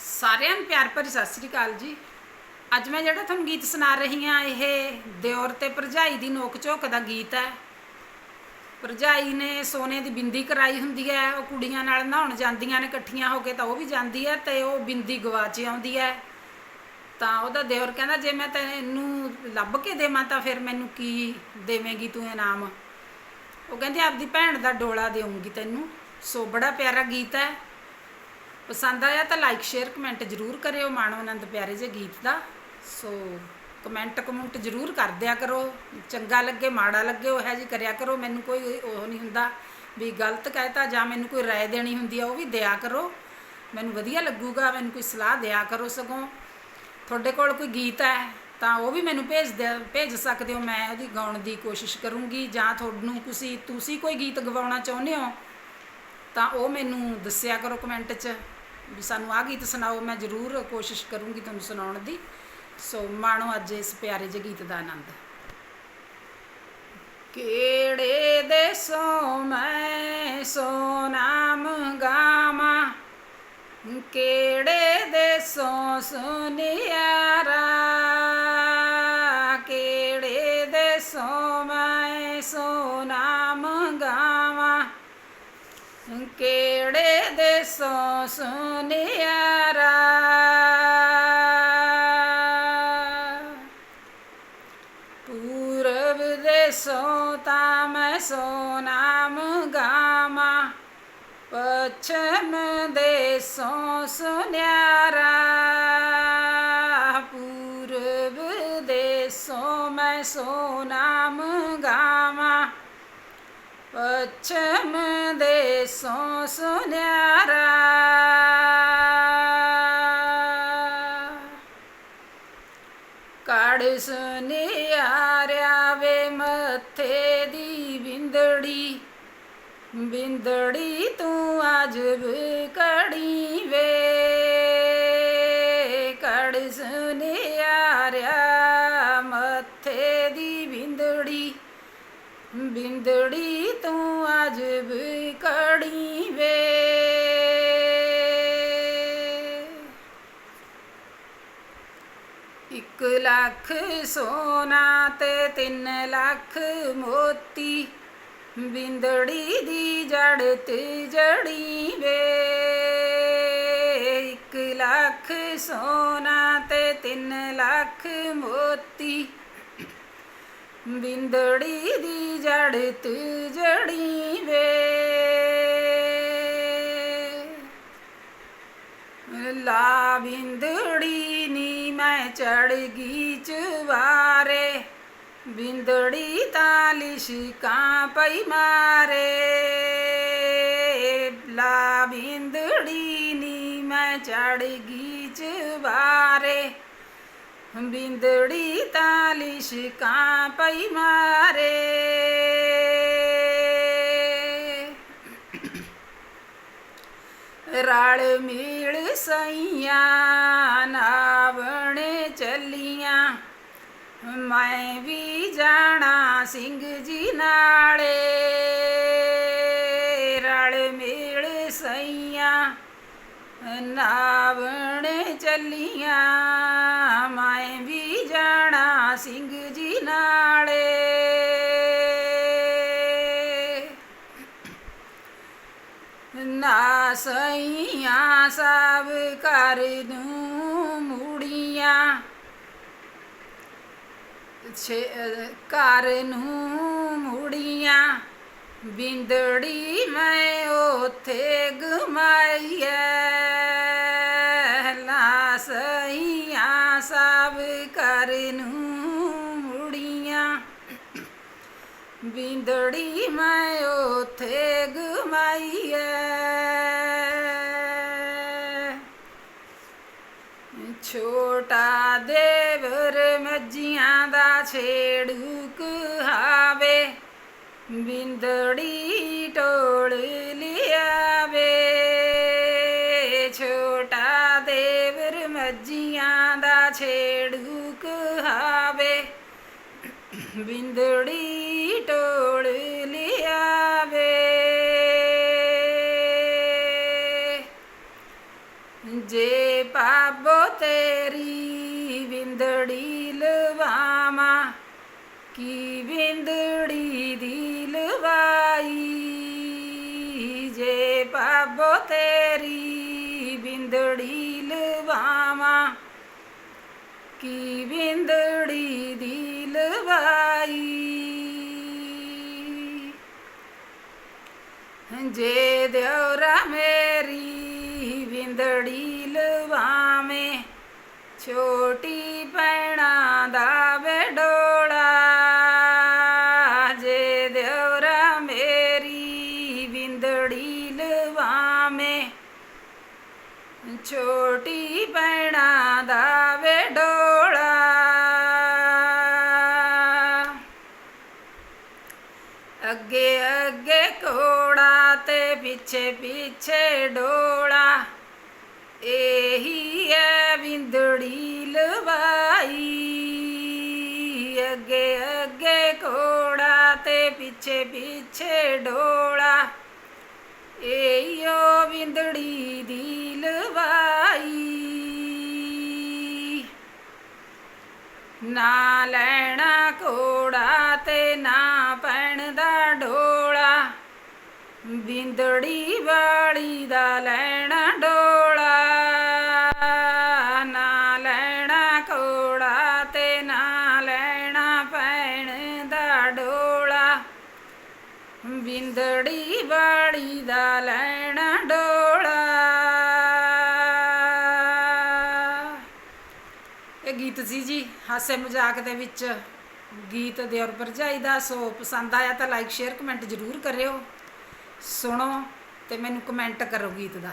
ਸਾਰਿਆਂ ਨੂੰ ਪਿਆਰ ਭਰੀ ਸਤਿ ਸ੍ਰੀ ਅਕਾਲ ਜੀ। ਅੱਜ ਮੈਂ ਜਿਹੜਾ ਤੁਹਾਨੂੰ ਗੀਤ ਸੁਣਾ ਰਹੀ ਹਾਂ, ਇਹ ਦਿਓਰ ਤੇ ਭਰਜਾਈ ਦੀ ਨੋਕ ਝੋਕ ਦਾ ਗੀਤ ਹੈ। ਭਰਜਾਈ ਨੇ ਸੋਨੇ ਦੀ ਬਿੰਦੀ ਕਰਾਈ ਹੁੰਦੀ ਹੈ, ਉਹ ਕੁੜੀਆਂ ਨਾਲ ਨਹਾਉਣ ਜਾਂਦੀਆਂ ਨੇ, ਇਕੱਠੀਆਂ ਹੋ ਕੇ ਤਾਂ ਉਹ ਵੀ ਜਾਂਦੀ ਹੈ ਤੇ ਉਹ ਬਿੰਦੀ ਗਵਾਚ ਆਉਂਦੀ ਹੈ। ਤਾਂ ਉਹਦਾ ਦਿਓਰ ਕਹਿੰਦਾ, ਜੇ ਮੈਂ ਤੈਨੂੰ ਲੱਭ ਕੇ ਦੇਵਾਂ ਤਾਂ ਫਿਰ ਮੈਨੂੰ ਕੀ ਦੇਵੇਂਗੀ ਤੂੰ ਇਨਾਮ? ਉਹ ਕਹਿੰਦੀ, ਆਪਦੀ ਭੈਣ ਦਾ ਡੋਲਾ ਦੇਵਾਂਗੀ ਤੈਨੂੰ। ਸੋ ਬੜਾ ਪਿਆਰਾ ਗੀਤ ਹੈ। ਪਸੰਦ ਆਇਆ ਤਾਂ ਲਾਈਕ ਸ਼ੇਅਰ ਕਮੈਂਟ ਜ਼ਰੂਰ ਕਰਿਓ ਮਾਣੋ ਆਨੰਦ ਪਿਆਰੇ ਜੇ ਗੀਤ ਦਾ। ਸੋ ਕਮੈਂਟ ਕਮੈਂਟ ਜ਼ਰੂਰ ਕਰ ਦਿਆ ਕਰੋ। ਚੰਗਾ ਲੱਗੇ, ਮਾੜਾ ਲੱਗੇ, ਉਹ ਹੈ ਜੀ ਕਰਿਆ ਕਰੋ। ਮੈਨੂੰ ਕੋਈ ਉਹ ਨਹੀਂ ਹੁੰਦਾ ਵੀ ਗਲਤ ਕਹਿਤਾ ਜਾਂ ਮੈਨੂੰ ਕੋਈ ਰਾਏ ਦੇਣੀ ਹੁੰਦੀ ਆ, ਉਹ ਵੀ ਦਿਆ ਕਰੋ। ਮੈਨੂੰ ਵਧੀਆ ਲੱਗੂਗਾ, ਮੈਨੂੰ ਕੋਈ ਸਲਾਹ ਦਿਆ ਕਰੋ ਸਗੋਂ। ਤੁਹਾਡੇ ਕੋਲ ਕੋਈ ਗੀਤ ਹੈ ਤਾਂ ਉਹ ਵੀ ਮੈਨੂੰ ਭੇਜ ਦੇ ਭੇਜ ਸਕਦੇ ਹੋ। ਮੈਂ ਉਹਦੀ ਗਾਉਣ ਦੀ ਕੋਸ਼ਿਸ਼ ਕਰੂੰਗੀ ਜਾਂ ਤੁਹਾਨੂੰ ਤੁਸੀਂ ਤੁਸੀਂ ਕੋਈ ਗੀਤ ਗਵਾਉਣਾ ਚਾਹੁੰਦੇ ਹੋ ਤਾਂ ਉਹ ਮੈਨੂੰ ਦੱਸਿਆ ਕਰੋ ਕਮੈਂਟ 'ਚ। ਵੀ ਸਾਨੂੰ ਆਹ ਗੀਤ ਸੁਣਾਓ, ਮੈਂ ਜ਼ਰੂਰ ਕੋਸ਼ਿਸ਼ ਕਰੂੰਗੀ ਤੁਹਾਨੂੰ ਸੁਣਾਉਣ ਦੀ। ਸੋ ਮਾਣੋ ਅੱਜ ਇਸ ਪਿਆਰੇ ਜਿਹੇ ਗੀਤ ਦਾ ਆਨੰਦ। ਕਿਹੜੇ ਦੇਸੋਂ ਮੈਂ ਸੋਨਾਮ ਗਾਵਾਂ? ਕਿਹੜੇ ਦੇਸੋਂ ਸੁਨਿਆਰਾ ਕਿਹੜੇ ਦੇਸੋਂ ਸੁਨਿਆਰਾ ਪੂਰਬ ਦੇਸੋਂ ਤਾਂ ਮੈਂ ਸੋਨਾਮ ਗਾਮਾ ਪੱਛਮ ਦੇਸੋਂ ਸੁਨਿਆਰਾ ਪੂਰਬ ਦੇਸੋਂ ਮੈਂ ਸੋਨਾਮ ਗਾਮਾ ਪੱਛਮ ਦੇਸੋਂ ਸੁਨਿਆਰਾ। ਕੜ ਸੁਨਿਆਰਿਆ ਵੇ ਮੱਥੇ ਦੀ ਬਿੰਦੜੀ ਬਿੰਦੜੀ ਤੂੰ ਅੱਜ ਕੜੀ ਵੇ। ਬਿੰਦੜੀ ਤੂੰ ਅੱਜ ਕੜੀ ਵੇ। ਇੱਕ ਲੱਖ ਸੋਨਾ ਤੇ ਤਿੰਨ ਲੱਖ ਮੋਤੀ, ਬਿੰਦੜੀ ਦੀ ਜੜ ਤੇ ਜੜੀ ਵੇ। ਇੱਕ ਲੱਖ ਸੋਨਾ ਤੇ ਤਿੰਨ ਲੱਖ ਮੋਤੀ ਬਿੰਦੜੀ ਦੀ ਜੜ ਤੇ ਜੜੀ ਵੇ। ਲਾ ਬਿੰਦੜੀ ਨੀ ਮੈਂ ਚੜ ਗਈ ਚਵਾਰੇ ਬਿੰਦੜੀ ਤਾਂ ਲਿਸ਼ਕਾਂ ਪਈ ਮਾਰੇ। ਲਾ ਬਿੰਦੜੀ ਨੀ ਮੈਂ ਚੜ ਗਈ ਚਵਾਰੇ ਬਿੰਦੜੀ ਤਾਂ ਲਿਸ਼ਕਾਂ ਪਈ ਮਾਰੇ। ਰਲ ਮੀਲ ਸਈਆਂ ਨਾਵਣੇ ਚੱਲੀਆਂ। ਮੈਂ ਵੀ ਜਾਣਾ ਸਿੰਘ ਜੀ ਨਾਲੇ। ਰਲ ਮੀਲ ਸਈਆਂ ਨਾਵਣੇ ਚੱਲੀਆਂ ਮੈਂ ਵੀ ਜਾਣਾ ਸਿੰਘ ਜੀ ਨਾਲੇ। ਨਾ ਸਈਆਂ ਸਭ ਕਰ ਨੂੰ ਮੂੜੀਆਂ। ਛੇ, ਘਰ ਨੂੰ ਮੁੜੀਆਂ। ਬਿੰਦੜੀ ਮੈਂ ਉਥੇ ਗਮਾਈਐ ਬਿੰਦੜੀ ਮੈਂ ਉਥੇ ਗਮਾਈਐ ਛੋਟਾ ਦੇਵਰ ਮੱਜੀਆਂ ਦਾ ਛੇੜੂ ਕਹਾਵੇ ਬਿੰਦੜੀ ਟੋਲ ਲਿਆਵੇ। ਛੋਟਾ ਦੇਵਰ ਮੱਜੀਆਂ ਦਾ ਛੇੜੂ ਕਹਾਵੇ ਬਿੰਦੜੀ ਟੋਲ ਲਿਆਵੇ। ਜੇ ਜੇ ਪਾਬੋ ਤੇਰੀ ਵਿੰਦੜੀ ਲਵਾਵਾਂ, ਕੀ ਵਿੰਦੜੀ ਦੀ ਲਵਾਈ? ਜੇ ਪਾਬੋ ਤੇਰੀ ਵਿੰਦੜੀ ਲਵਾਵਾਂ, ਕੀ ਵਿੰਦੜੀ ਜੇ ਦਿਉਰਾ ਮੇਰੀ, ਵਿੰਦੜੀ ਲਵਾਵੇਂ। ਛੋਟੀ ਪੈਣਾ ਦਾ ਵੇਡੋਲਾ ਜੇ ਦਿਉਰਾ ਮੇਰੀ, ਵਿੰਦੜੀ ਲਵਾਵੇਂ। ਛੋਟੀ ਪੈਣਾ ਦਾ ਅੱਗੇ ਅੱਗੇ ਕੋੜਾ ਤੇ ਪਿੱਛੇ ਪਿੱਛੇ ਡੋਲਾ। ਇਹੀ ਹੈ ਵਿੰਦੜੀ ਲਵਾਈ। ਅੱਗੇ ਅੱਗੇ ਕੋੜਾ ਤੇ ਪਿੱਛੇ ਪਿੱਛੇ ਡੋਲਾ। ਇਹੋ ਵਿੰਦੜੀ ਦੀ ਲਵਾਈ। ਨਾ ਲੈਣਾ ਕੋੜਾ ਤੇ ਨਾ ਪੈਣ ਦਾ ਢੋਲਾ ਬਿੰਦੜੀ ਵਾਲੀ ਦਾ ਲੈਣਾ ਡੋਲਾ, ਨਾ ਲੈਣਾ ਕੋੜਾ ਤੇ ਨਾ ਲੈਣਾ ਪੈਣ ਦਾ ਡੋਲਾ। ਬਿੰਦੜੀ ਵਾਲੀ ਦਾ ਲੈਣਾ ਡੋਲਾ। ਇਹ ਗੀਤ ਸੀ ਜੀ, ਹਾਸੇ ਮਜ਼ਾਕ ਦੇ ਵਿੱਚ। ਗੀਤ ਦੇ ਦਿਓਰ ਭਰਜਾਈ ਦਾ ਸੋ ਪਸੰਦ ਆਇਆ ਤਾਂ ਲਾਈਕ ਸ਼ੇਅਰ ਕਮੈਂਟ ਜ਼ਰੂਰ ਕਰਿਓ। ਸੁਣੋ ਤੇ ਮੈਨੂੰ ਕਮੈਂਟ ਕਰੋ ਗੀਤ ਦਾ।